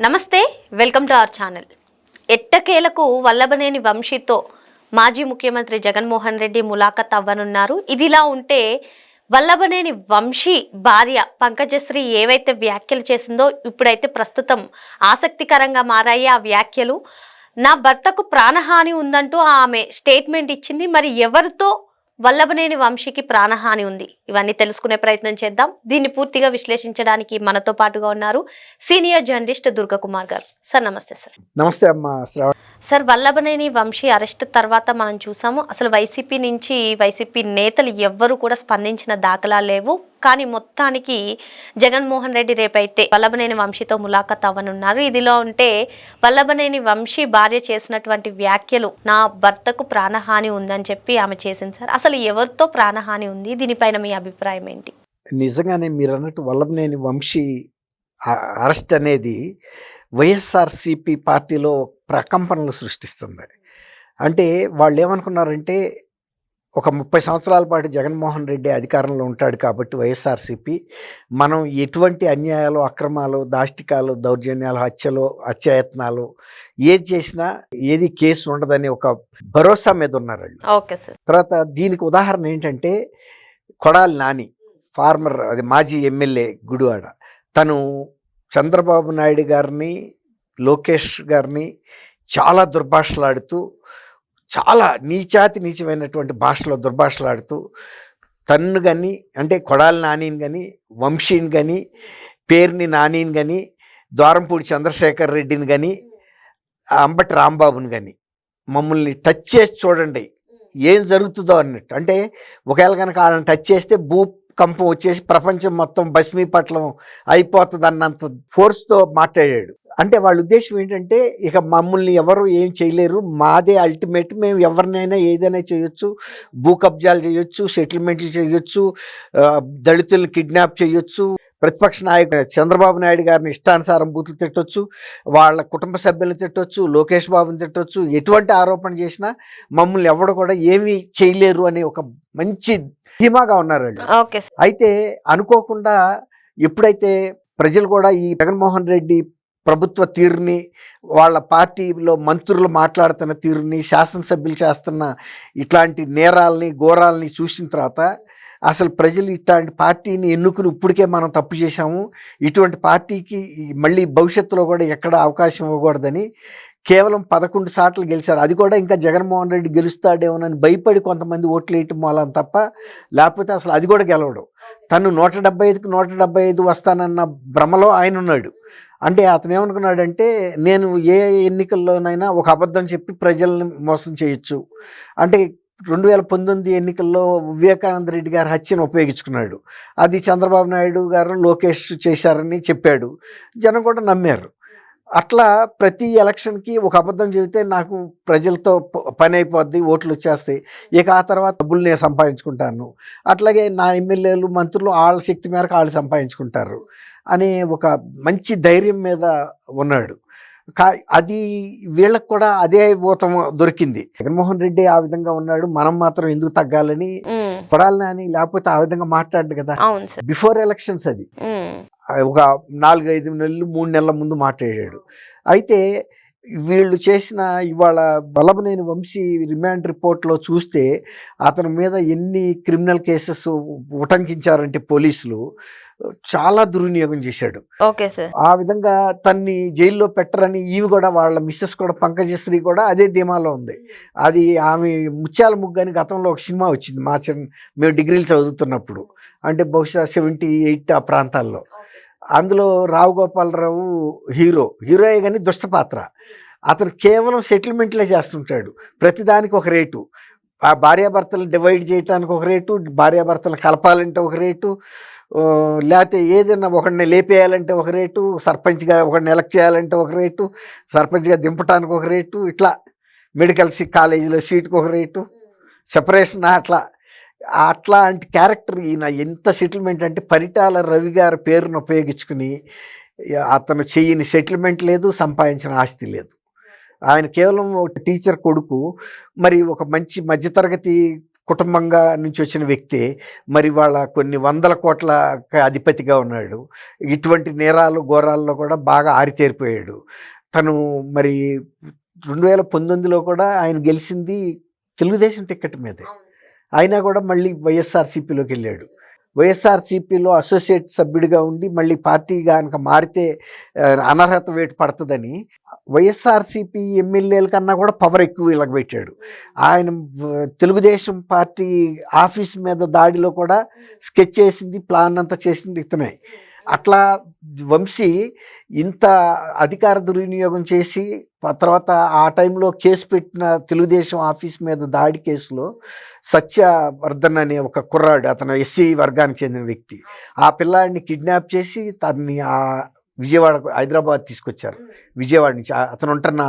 నమస్తే welcome to our channel. ఎట్టకేలకు వల్లభనేని వంశీతో మాజీ ముఖ్యమంత్రి జగన్మోహన్ రెడ్డి ములాఖత్ అవ్వనున్నారు. ఇదిలా ఉంటే వల్లభనేని వంశీ భార్య పంకజశ్రీ ఏవైతే వ్యాఖ్యలు చేసిందో ఇప్పుడైతే ప్రస్తుతం ఆసక్తికరంగా మారాయి ఆ వ్యాఖ్యలు. నా భర్తకు ప్రాణహాని ఉందంటూ ఆమె స్టేట్మెంట్ ఇచ్చింది. మరి ఎవరితో వల్లభనేని వంశీకి ప్రాణహాని ఉంది. ఇవన్నీ తెలుసుకునే ప్రయత్నం చేద్దాం. దీన్ని పూర్తిగా విశ్లేషించడానికి మనతో పాటుగా ఉన్నారు సీనియర్ జర్నలిస్ట్ దుర్గకుమార్ గారు. సార్ నమస్తే సార్. నమస్తే అమ్మ సార్ వల్లభనేని వంశీ అరెస్ట్ తర్వాత మనం చూసాము. అసలు వైసీపీ నుంచి వైసీపీ నేతలు ఎవ్వరూ కూడా స్పందించిన దాఖలాలు లేవు కానీ మొత్తానికి జగన్మోహన్ రెడ్డి రేపైతే వల్లభనేని వంశీతో ములాఖత్ అవ్వనున్నారు. ఇదిలో ఉంటే వల్లభనేని వంశీ భార్య చేసినటువంటి వ్యాఖ్యలు నా భర్తకు ప్రాణహాని ఉందని చెప్పి ఆమె చేసింది సార్. అసలు ఎవరితో ప్రాణహాని ఉంది? దీనిపైన మీ అభిప్రాయం ఏంటి? నిజంగానే మీరు అన్నట్టు వల్లభనేని వంశీ అరెస్ట్ అనేది వైఎస్ఆర్సిపి పార్టీలో ప్రకంపనలు సృష్టిస్తుంది. అంటే వాళ్ళు ఏమనుకున్నారంటే ఒక ముప్పై సంవత్సరాల పాటు జగన్మోహన్ రెడ్డి అధికారంలో ఉంటాడు కాబట్టి వైఎస్ఆర్సిపి మనం ఎటువంటి అన్యాయాలు అక్రమాలు దాష్టికాలు దౌర్జన్యాలు హత్యలు హత్యాయత్నాలు ఏది చేసినా ఏది కేసు ఉండదని ఒక భరోసా మీద ఉన్నారు వాళ్ళు. Okay sir. తర్వాత దీనికి ఉదాహరణ ఏంటంటే కొడాలి నాని ఫార్మర్ అది మాజీ ఎమ్మెల్యే గుడివాడ. తను చంద్రబాబు నాయుడు గారిని లోకేష్ గారిని చాలా దుర్భాషలాడుతూ చాలా నీచాతి నీచమైనటువంటి భాషలో దుర్భాషలాడుతూ తన్ను కానీ అంటే కొడాలి నానిని కానీ వంశీని కానీ పేరుని నానిని కానీ ద్వారంపూడి చంద్రశేఖర్ రెడ్డిని కానీ అంబటి రాంబాబుని కానీ మమ్మల్ని టచ్ చేసి చూడండి. ఏం జరుగుతుందో అన్నట్టు. అంటే ఒకవేళ కనుక వాళ్ళని టచ్ చేస్తే భూ కంపం వచ్చేసి ప్రపంచం మొత్తం భస్మీపట్లం అయిపోతుంది అన్నంత ఫోర్స్తో మాట్లాడాడు. అంటే వాళ్ళ ఉద్దేశం ఏంటంటే ఇక మమ్మల్ని ఎవరు ఏం చేయలేరు. మాదే అల్టిమేట్ మేము ఎవరినైనా ఏదైనా చేయొచ్చు. భూ కబ్జాలు చేయొచ్చు సెటిల్మెంట్లు చేయొచ్చు దళితులను కిడ్నాప్ చేయొచ్చు. ప్రతిపక్ష నాయకుడు చంద్రబాబు నాయుడు గారిని ఇష్టానుసారం బూతులు తిట్టొచ్చు. వాళ్ళ కుటుంబ సభ్యులను తిట్టొచ్చు లోకేష్ బాబుని తిట్టొచ్చు. ఎటువంటి ఆరోపణ చేసినా మమ్మల్ని ఎవడు కూడా ఏమీ చేయలేరు అనే ఒక మంచి ధీమాగా ఉన్నారు వాళ్ళు. అయితే అనుకోకుండా ఎప్పుడైతే ప్రజలు కూడా ఈ జగన్మోహన్ రెడ్డి ప్రభుత్వ తీరుని వాళ్ళ పార్టీలో మంత్రులు మాట్లాడుతున్న తీరుని శాసనసభ్యులు చేస్తున్న ఇట్లాంటి నేరాలని ఘోరాలని చూసిన తర్వాత అసలు ప్రజలు ఇట్లాంటి పార్టీని ఎన్నుకుని ఇప్పటికే మనం తప్పు చేశాము. ఇటువంటి పార్టీకి మళ్ళీ భవిష్యత్తులో కూడా ఎక్కడ అవకాశం ఇవ్వకూడదని కేవలం పదకొండు సార్లు గెలిచారు. అది కూడా ఇంకా జగన్మోహన్ రెడ్డి గెలుస్తాడేమోనని భయపడి కొంతమంది ఓట్లు వేయటం మూలం తప్ప లేకపోతే అసలు అది కూడా గెలవడం. తను నూట డెబ్బై ఐదుకి నూట డెబ్బై ఐదు వస్తానన్న భ్రమలో ఆయన ఉన్నాడు. అంటే అతను ఏమనుకున్నాడంటే నేను ఏ ఎన్నికల్లోనైనా ఒక అబద్ధం చెప్పి ప్రజల్ని మోసం చేయొచ్చు. అంటే రెండు వేల పంతొమ్మిది ఎన్నికల్లో వివేకానంద రెడ్డి గారి హత్యను ఉపయోగించుకున్నాడు. అది చంద్రబాబు నాయుడు గారు లోకేష్ చేశారని చెప్పాడు. జనం కూడా నమ్మారు. అట్లా ప్రతి ఎలక్షన్కి ఒక అబద్ధం చెబితే నాకు ప్రజలతో పని అయిపోద్ది ఓట్లు వచ్చేస్తాయి. ఇక ఆ తర్వాత డబ్బులు నేను సంపాదించుకుంటాను. అట్లాగే నా ఎమ్మెల్యేలు మంత్రులు వాళ్ళ శక్తి మేరకు వాళ్ళు సంపాదించుకుంటారు. అనే ఒక మంచి ధైర్యం మీద ఉన్నాడు. అది వీళ్ళకి కూడా అదే ఊతం దొరికింది. జగన్మోహన్ రెడ్డి ఆ విధంగా ఉన్నాడు మనం మాత్రం ఎందుకు తగ్గాలని కొడాలని అని లేకపోతే ఆ విధంగా మాట్లాడు కదా. బిఫోర్ ఎలక్షన్స్ అది. ఒక నాలుగు ఐదు నెలలు మూడు నెలల ముందు మాట్లాడాడు. అయితే వీళ్ళు చేసిన ఇవాళ వల్లభనేని వంశీ రిమాండ్ రిపోర్ట్లో చూస్తే అతని మీద ఎన్ని క్రిమినల్ కేసెస్ ఉటంకించారంటే పోలీసులు చాలా దుర్వినియోగం చేశాడు. Okay sir. ఆ విధంగా తన్ని జైల్లో పెట్టరని ఈవి కూడా వాళ్ళ మిస్సెస్ కూడా పంకజశ్రీ కూడా అదే ధీమాలో ఉంది. అది ఆమె ముత్యాల ముగ్గు అని గతంలో ఒక సినిమా వచ్చింది మా చిన్న మేము డిగ్రీలు చదువుతున్నప్పుడు. అంటే బహుశా సెవెంటీ ఎయిట్ ఆ ప్రాంతాల్లో. అందులో రావు గోపాలరావు హీరో హీరోయే కానీ దుష్ట పాత్ర. అతను కేవలం సెటిల్మెంట్లే చేస్తుంటాడు. ప్రతిదానికి ఒక రేటు. ఆ భార్యాభర్తలు డివైడ్ చేయడానికి ఒక రేటు భార్యాభర్తలు కలపాలంటే ఒక రేటు లేకపోతే ఏదైనా ఒకడిని లేపేయాలంటే ఒక రేటు సర్పంచ్గా ఒకడిని ఎలక్ట్ చేయాలంటే ఒక రేటు సర్పంచ్గా దింపడానికి ఒక రేటు ఇట్లా మెడికల్ కాలేజీలో సీట్కి ఒక రేటు సెపరేషన్ అట్లా అట్లాంటి క్యారెక్టర్ ఈయన ఎంత సెటిల్మెంట్ అంటే పరిటాల రవి గారి పేరును ఉపయోగించుకుని అతను చేయని సెటిల్మెంట్ లేదు సంపాదించిన ఆస్తి లేదు. ఆయన కేవలం ఒక టీచర్ కొడుకు మరి ఒక మంచి మధ్యతరగతి కుటుంబంగా నుంచి వచ్చిన వ్యక్తి మరి వాళ్ళ కొన్ని వందల కోట్ల అధిపతిగా ఉన్నాడు. ఇటువంటి నేరాలు ఘోరాల్లో కూడా బాగా ఆరితేరిపోయాడు. తను మరి రెండు వేల పంతొమ్మిదిలో కూడా ఆయన గెలిచింది తెలుగుదేశం టిక్కెట్ మీదే. అయినా కూడా మళ్ళీ వైఎస్ఆర్సీపీలోకి వెళ్ళాడు. వైఎస్ఆర్సీపీలో అసోసియేట్ సభ్యుడిగా ఉండి మళ్ళీ పార్టీ కనుక మారితే అనర్హత వేటు పడుతుందని వైఎస్ఆర్సీపీ ఎమ్మెల్యేల కన్నా కూడా పవర్ ఎక్కువ ఇలాగ పెట్టాడు. ఆయన తెలుగుదేశం పార్టీ ఆఫీస్ మీద దాడిలో కూడా స్కెచ్ చేసింది ప్లాన్ అంతా చేసింది ఇతనే. అట్లా వంశీ ఇంత అధికార దుర్వినియోగం చేసి తర్వాత ఆ టైంలో కేసు పెట్టిన తెలుగుదేశం ఆఫీస్ మీద దాడి కేసులో సత్యవర్ధన్ అనే ఒక కుర్రాడు అతను ఎస్సీ వర్గానికి చెందిన వ్యక్తి. ఆ పిల్లాడిని కిడ్నాప్ చేసి తనని ఆ విజయవాడ హైదరాబాద్ తీసుకొచ్చారు. విజయవాడ నుంచి. అతను ఉంటున్న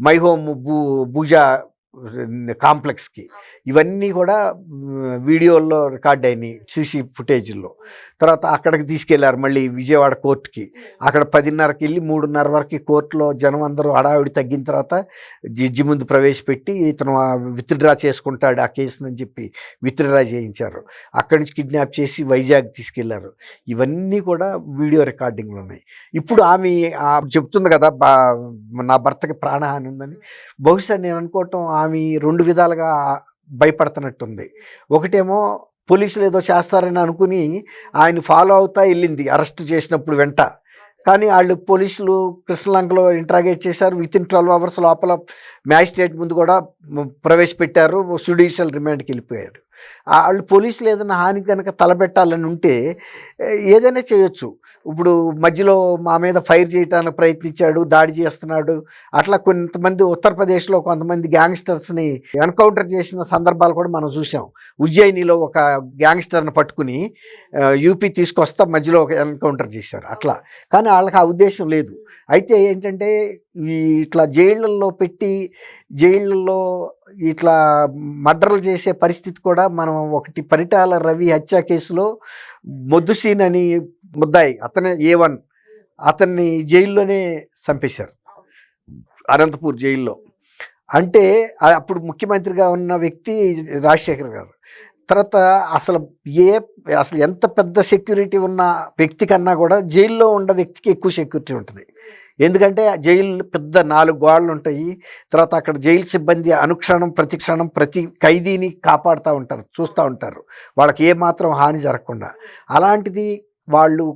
మై హోమ్ భూ భూజా కాంప్లెక్స్కి. ఇవన్నీ కూడా వీడియోల్లో రికార్డ్ అయినాయి సీసీ ఫుటేజ్లో. తర్వాత అక్కడికి తీసుకెళ్ళారు మళ్ళీ విజయవాడ కోర్టుకి. అక్కడ పదిన్నరకి వెళ్ళి మూడున్నర వరకు కోర్టులో జనం అందరూ హడావిడి తగ్గిన తర్వాత జడ్జి ముందు ప్రవేశపెట్టి ఇతను విత్డ్రా చేసుకుంటాడు ఆ కేసునని అని చెప్పి విత్డ్రా చేయించారు. అక్కడి నుంచి కిడ్నాప్ చేసి వైజాగ్ తీసుకెళ్ళారు. ఇవన్నీ కూడా వీడియో రికార్డింగ్లు ఉన్నాయి. ఇప్పుడు ఆమె చెప్తుంది కదా బా నా భర్తకి ప్రాణహాని ఉందని. బహుశా నేను అనుకోవటం ఆమె రెండు విధాలుగా భయపడుతున్నట్టుంది. ఒకటేమో పోలీసులు ఏదో చేస్తారని అనుకుని ఆయన ఫాలో అవుతా వెళ్ళింది అరెస్ట్ చేసినప్పుడు వెంట. కానీ వాళ్ళు పోలీసులు కృష్ణలంకలో ఇంట్రాగేట్ చేశారు. విత్ ఇన్ ట్వెల్వ్ అవర్స్ లోపల మ్యాజిస్ట్రేట్ ముందు కూడా ప్రవేశపెట్టారు. జుడిషియల్ రిమాండ్కి వెళ్ళిపోయాడు. వాళ్ళు పోలీసులు ఏదైనా హాని కనుక తలపెట్టాలని ఉంటే ఏదైనా చేయొచ్చు. ఇప్పుడు మధ్యలో మా మీద ఫైర్ చేయడానికి ప్రయత్నించాడు దాడి చేస్తున్నాడు. అట్లా కొంతమంది ఉత్తరప్రదేశ్లో కొంతమంది గ్యాంగ్స్టర్స్ని ఎన్కౌంటర్ చేసిన సందర్భాలు కూడా మనం చూసాం ఉజ్జయినిలో ఒక గ్యాంగ్స్టర్ని పట్టుకుని యూపీ తీసుకొస్తా మధ్యలో ఒక ఎన్కౌంటర్ చేశారు. అట్లా. కానీ వాళ్ళకి ఆ ఉద్దేశం లేదు. అయితే ఏంటంటే ఇట్లా జైళ్ళల్లో పెట్టి జైళ్ళల్లో ఇట్లా మర్డర్లు చేసే పరిస్థితి కూడా మనం ఒకటి పరిటాల రవి హత్య కేసులో మొద్దుసీన్ అని ముద్దాయి. అతనే ఏ వన్. అతన్ని జైల్లోనే చంపేశారు. అనంతపూర్ జైల్లో. అంటే అప్పుడు ముఖ్యమంత్రిగా ఉన్న వ్యక్తి రాజశేఖర్ గారు. తర్వాత అసలు ఏ అసలు ఎంత పెద్ద సెక్యూరిటీ ఉన్న వ్యక్తి కన్నా కూడా జైల్లో ఉన్న వ్యక్తికి ఎక్కువ సెక్యూరిటీ ఉంటుంది. ఎందుకంటే ఆ జైలు పెద్ద నాలుగు గోడలు ఉంటాయి. తర్వాత అక్కడ జైలు సిబ్బంది అనుక్షణం ప్రతి క్షణం ప్రతి ఖైదీని కాపాడుతూ ఉంటారు చూస్తూ ఉంటారు. వాళ్ళకి ఏ మాత్రం హాని జరగకుండా. అలాంటిది వాళ్ళు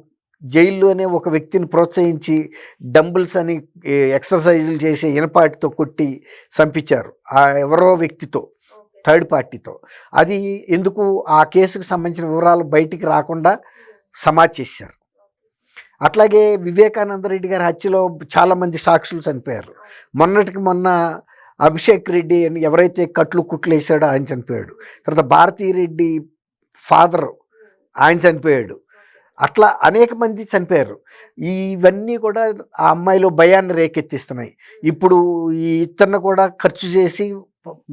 జైల్లోనే ఒక వ్యక్తిని ప్రోత్సహించి డంబుల్స్ అని ఎక్సర్సైజులు చేసే ఇనపాటితో కొట్టి చంపించారు. ఆ ఎవరో వ్యక్తితో థర్డ్ పార్టీతో. అది ఎందుకు ఆ కేసుకు సంబంధించిన వివరాలు బయటికి రాకుండా సమాజ్ చేశారు. అట్లాగే వివేకానంద రెడ్డి గారి హత్యలో చాలామంది సాక్షులు చనిపోయారు. మొన్నటికి మొన్న అభిషేక్ రెడ్డి అని ఎవరైతే కట్లు కుట్లు వేసాడో ఆయన చనిపోయాడు. తర్వాత భారతీ రెడ్డి ఫాదర్ ఆయన చనిపోయాడు. అట్లా అనేక మంది చనిపోయారు. ఇవన్నీ కూడా ఆ అమ్మాయిలో భయాన్ని రేకెత్తిస్తున్నాయి. ఇప్పుడు ఈ ఇతన్ని కూడా ఖర్చు చేసి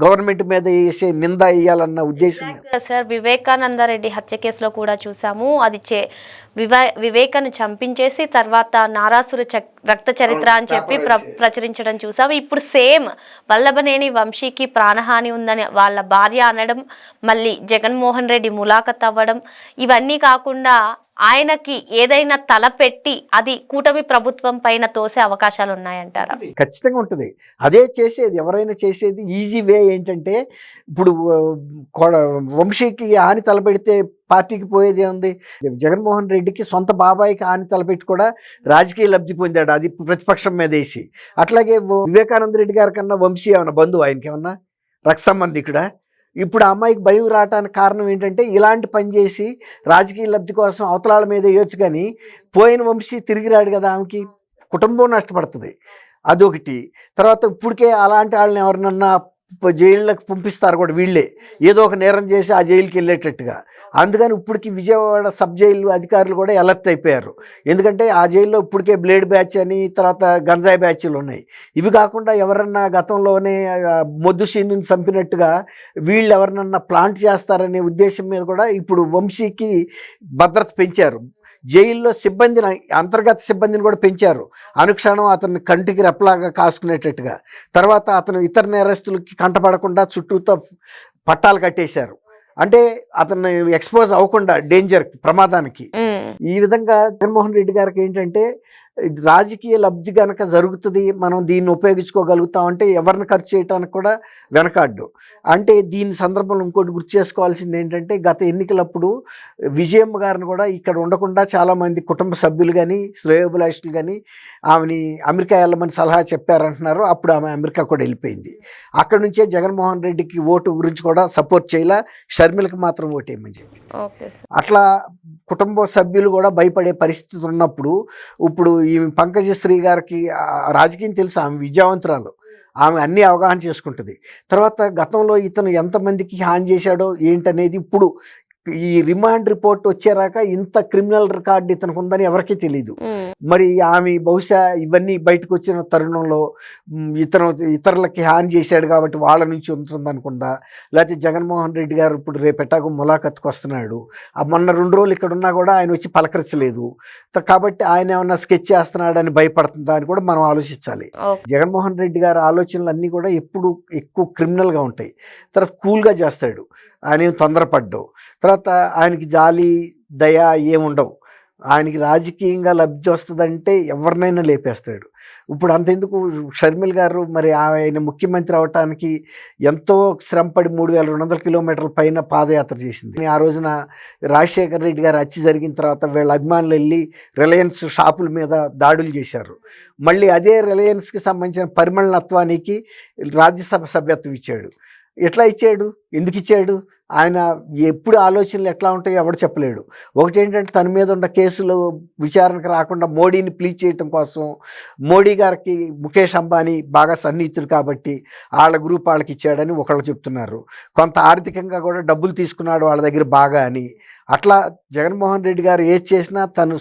గవర్నమెంట్ మీద వేసే నింద వేయాలన్న ఉద్దేశం. సార్ వివేకానందరెడ్డి హత్య కేసులో కూడా చూసాము. అది చే వివే వివేకను చంపించేసి తర్వాత నారాసుర రక్త చరిత్ర అని చెప్పి ప్ర ప్రచురించడం చూసాము. ఇప్పుడు సేమ్ వల్లభనేని వంశీకి ప్రాణహాని ఉందని వాళ్ళ భార్య అనడం మళ్ళీ జగన్మోహన్ రెడ్డి ములాఖత్ అవ్వడం ఇవన్నీ కాకుండా ఆయనకి ఏదైనా తలపెట్టి అది కూటమి ప్రభుత్వం పైన తోసే అవకాశాలు ఉన్నాయంటారా ఖచ్చితంగా ఉంటుంది. అదే చేసేది ఎవరైనా చేసేది ఈజీ వే ఏంటంటే ఇప్పుడు కొడ- వంశీకి హాని తలపెడితే పార్టీకి పోయేది ఉంది జగన్మోహన్ రెడ్డికి సొంత బాబాయికి ఆని తలపెట్టి కూడా రాజకీయ లబ్ధి పొందాడు. అది ప్రతిపక్షం మీద వేసి. అట్లాగే వివేకానంద రెడ్డి గారి కన్నా వంశీ ఏమన్నా బంధువు ఆయనకి ఏమన్నా? రక్త సంబంధికుడా? ఇప్పుడు ఆ అమ్మాయికి భయం రావడానికి కారణం ఏంటంటే ఇలాంటి పని చేసి రాజకీయ లబ్ధి కోసం అవతలాల మీద వేయొచ్చు కానీ పోయిన వంశీ తిరిగి రాడు కదా ఆమెకి. కుటుంబం నష్టపడుతుంది. అదొకటి. తర్వాత ఇప్పటికే అలాంటి వాళ్ళని ఎవరినన్నా జైళ్ళకు పంపిస్తారు కూడా వీళ్ళే. ఏదో ఒక నేరం చేసి ఆ జైలుకి వెళ్ళేటట్టుగా. అందుకని ఇప్పటికి విజయవాడ సబ్ జైలు అధికారులు కూడా అలర్ట్ అయిపోయారు. ఎందుకంటే ఆ జైల్లో ఇప్పటికే బ్లేడ్ బ్యాచ్ అని తర్వాత గంజాయి బ్యాచ్లు ఉన్నాయి. ఇవి కాకుండా ఎవరన్నా గతంలోనే మొద్దు సీనుని చంపినట్టుగా వీళ్ళు ఎవరినన్నా ప్లాంట్ చేస్తారనే ఉద్దేశం మీద కూడా ఇప్పుడు వంశీకి భద్రత పెంచారు. జైల్లో సిబ్బందిని అంతర్గత సిబ్బందిని కూడా పెంచారు. అనుక్షణం అతన్ని కంటికి రెప్పలాగా కాసుకునేటట్టుగా. తర్వాత అతను ఇతర నేరస్తులకి కంటపడకుండా చుట్టూతో పట్టాలు కట్టేశారు. అంటే అతను ఎక్స్పోజ్ అవ్వకుండా డేంజర్ ప్రమాదానికి. ఈ విధంగా జగన్మోహన్ రెడ్డి గారికి ఏంటంటే రాజకీయ లబ్ధి గనక జరుగుతుంది మనం దీన్ని ఉపయోగించుకోగలుగుతాం అంటే ఎవరిని ఖర్చు చేయడానికి కూడా వెనకాడ్డు. అంటే దీని సందర్భంలో ఇంకోటి గుర్తు చేసుకోవాల్సింది ఏంటంటే గత ఎన్నికలప్పుడు విజయమ్మ గారిని కూడా ఇక్కడ ఉండకుండా చాలామంది కుటుంబ సభ్యులు కానీ శ్రేయోభిలాషులు కానీ ఆమెని అమెరికా వెళ్ళమని సలహా చెప్పారంటున్నారు. అప్పుడు ఆమె అమెరికా కూడా వెళ్ళిపోయింది. అక్కడ నుంచే జగన్మోహన్ రెడ్డికి ఓటు గురించి కూడా సపోర్ట్ చేయాల. షర్మిలకు మాత్రం ఓటు వేయమని చెప్పి. అట్లా కుటుంబ సభ్యులు కూడా భయపడే పరిస్థితి ఉన్నప్పుడు ఇప్పుడు ఈ పంకజశ్రీ గారికి రాజకీయం తెలుసు ఆమె విద్యావంతురాలు. ఆమె అన్ని అవగాహన చేసుకుంటుంది. తర్వాత గతంలో ఇతను ఎంతమందికి హాని చేశాడో ఏంటనేది ఇప్పుడు ఈ రిమాండ్ రిపోర్ట్ వచ్చేరాక ఇంత క్రిమినల్ రికార్డు ఇతనికి ఉందని ఎవరికీ తెలియదు మరి ఆమె బహుశా ఇవన్నీ బయటకు వచ్చిన తరుణంలో ఇతను ఇతరులకి హాని చేశాడు కాబట్టి వాళ్ళ నుంచి ఉంటుంది అనుకుందా లేకపోతే జగన్మోహన్ రెడ్డి గారు ఇప్పుడు రేపెట్టాకు ములాఖత్కి వస్తున్నాడు. మొన్న రెండు రోజులు ఇక్కడ ఉన్నా కూడా ఆయన వచ్చి పలకరించలేదు. కాబట్టి ఆయన ఏమన్నా స్కెచ్ చేస్తున్నాడని భయపడుతుందా అని కూడా మనం ఆలోచించాలి. జగన్మోహన్ రెడ్డి గారి ఆలోచనలు అన్నీ కూడా ఎప్పుడు ఎక్కువ క్రిమినల్గా ఉంటాయి. తర్వాత కూల్గా చేస్తాడు. ఆయన ఏం తొందరపడ్డు. తర్వాత ఆయనకి జాలి దయ ఏముండవు. ఆయనకి రాజకీయంగా లబ్ధి వస్తుందంటే ఎవరినైనా లేపేస్తాడు. ఇప్పుడు అంతెందుకు షర్మిల్ గారు మరి ఆయన ముఖ్యమంత్రి అవటానికి ఎంతో శ్రమపడి మూడు వేల రెండు వందల కిలోమీటర్ల పైన పాదయాత్ర చేసింది. ఆ రోజున రాజశేఖర రెడ్డి గారు హత్య జరిగిన తర్వాత వీళ్ళ అభిమానులు వెళ్ళి రిలయన్స్ షాపుల మీద దాడులు చేశారు. మళ్ళీ అదే రిలయన్స్కి సంబంధించిన పరిమళనత్వానికి రాజ్యసభ సభ్యత్వం ఇచ్చాడు. ఎట్లా ఇచ్చాడు? ఎందుకు ఇచ్చాడు? ఆయన ఎప్పుడు ఆలోచనలు ఎట్లా ఉంటాయో ఎవడు చెప్పలేడు. ఒకటి ఏంటంటే తన మీద ఉన్న కేసులు విచారణకు రాకుండా మోడీని ప్లీజ్ చేయటం కోసం మోడీ గారికి ముఖేష్ అంబానీ బాగా సన్నిహితుడు కాబట్టి వాళ్ళ గ్రూప్ వాళ్ళకి ఇచ్చాడని ఒకళ్ళు చెప్తున్నారు. కొంత ఆర్థికంగా కూడా డబ్బులు తీసుకున్నాడు వాళ్ళ దగ్గర బాగా అని. అట్లా జగన్మోహన్ రెడ్డి గారు ఏది చేసినా తను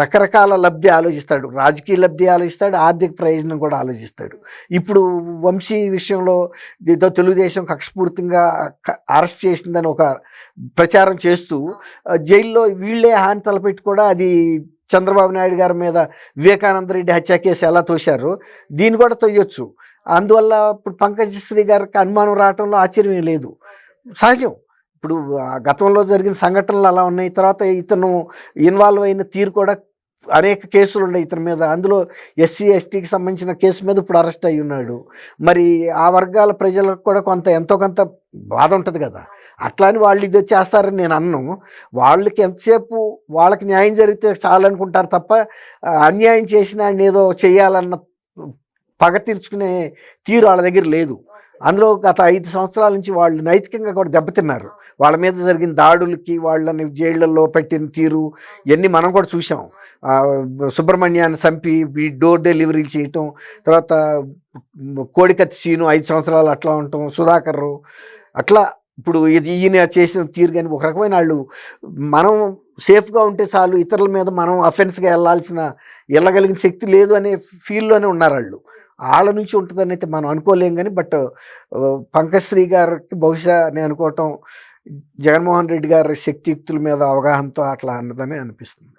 రకరకాల లబ్ధి ఆలోచిస్తాడు. రాజకీయ లబ్ధి ఆలోచిస్తాడు. ఆర్థిక ప్రయోజనం కూడా ఆలోచిస్తాడు. ఇప్పుడు వంశీ విషయంలో ఏదో తెలుగుదేశం కక్షపూర్తిగా అరెస్ట్ అరెస్ట్ చేసిందని ఒక ప్రచారం చేస్తూ జైల్లో వీళ్ళే హాని తలపెట్టి కూడా అది చంద్రబాబు నాయుడు గారి మీద వివేకానంద రెడ్డి హత్య కేసు ఎలా తోశారు దీన్ని కూడా తొయ్యొచ్చు. అందువల్ల ఇప్పుడు పంకజశ్రీ గారికి అనుమానం రావడంలో ఆశ్చర్యం లేదు. సహజం. ఇప్పుడు ఆ గతంలో జరిగిన సంఘటనలు అలా ఉన్నాయి. తర్వాత ఇతను ఇన్వాల్వ్ అయిన తీరు కూడా అనేక కేసులు ఉన్నాయి ఇతని మీద. అందులో ఎస్సీ ఎస్టీకి సంబంధించిన కేసు మీద ఇప్పుడు అరెస్ట్ అయి ఉన్నాడు. మరి ఆ వర్గాల ప్రజలకు కూడా కొంత ఎంతో కొంత బాధ ఉంటుంది కదా. అట్లా అని వాళ్ళు ఇది చేస్తారని నేను అన్ను. వాళ్ళకి ఎంతసేపు వాళ్ళకి న్యాయం జరిగితే చాలనుకుంటారు తప్ప అన్యాయం చేసిన ఆయన ఏదో చేయాలన్న పగ తీర్చుకునే తీరు వాళ్ళ దగ్గర లేదు. అందులో గత ఐదు సంవత్సరాల నుంచి వాళ్ళు నైతికంగా కూడా దెబ్బతిన్నారు. వాళ్ళ మీద జరిగిన దాడులకి వాళ్ళని జైళ్ళల్లో పెట్టిన తీరు ఇవన్నీ మనం కూడా చూసాం సుబ్రహ్మణ్యాన్ని చంపి డోర్ డెలివరీ చేయటం తర్వాత కోడికత్తి సీను ఐదు సంవత్సరాలు అట్లా ఉండటం సుధాకర్ అట్లా ఇప్పుడు ఇది ఈయన చేసిన తీరు కానీ ఒక రకమైన వాళ్ళు మనం సేఫ్గా ఉంటే చాలు ఇతరుల మీద మనం అఫెన్స్గా వెళ్ళాల్సిన వెళ్ళగలిగిన శక్తి లేదు అనే ఫీల్లోనే ఉన్నారు వాళ్ళు. వాళ్ళ నుంచి ఉంటుందని అయితే మనం అనుకోలేం కానీ బట్ పంకశ్రీ గారికి బహుశా నేను అనుకోవటం జగన్మోహన్ రెడ్డి గారి శక్తియుక్తుల మీద అవగాహనతో అట్లా అన్నదని అనిపిస్తుంది.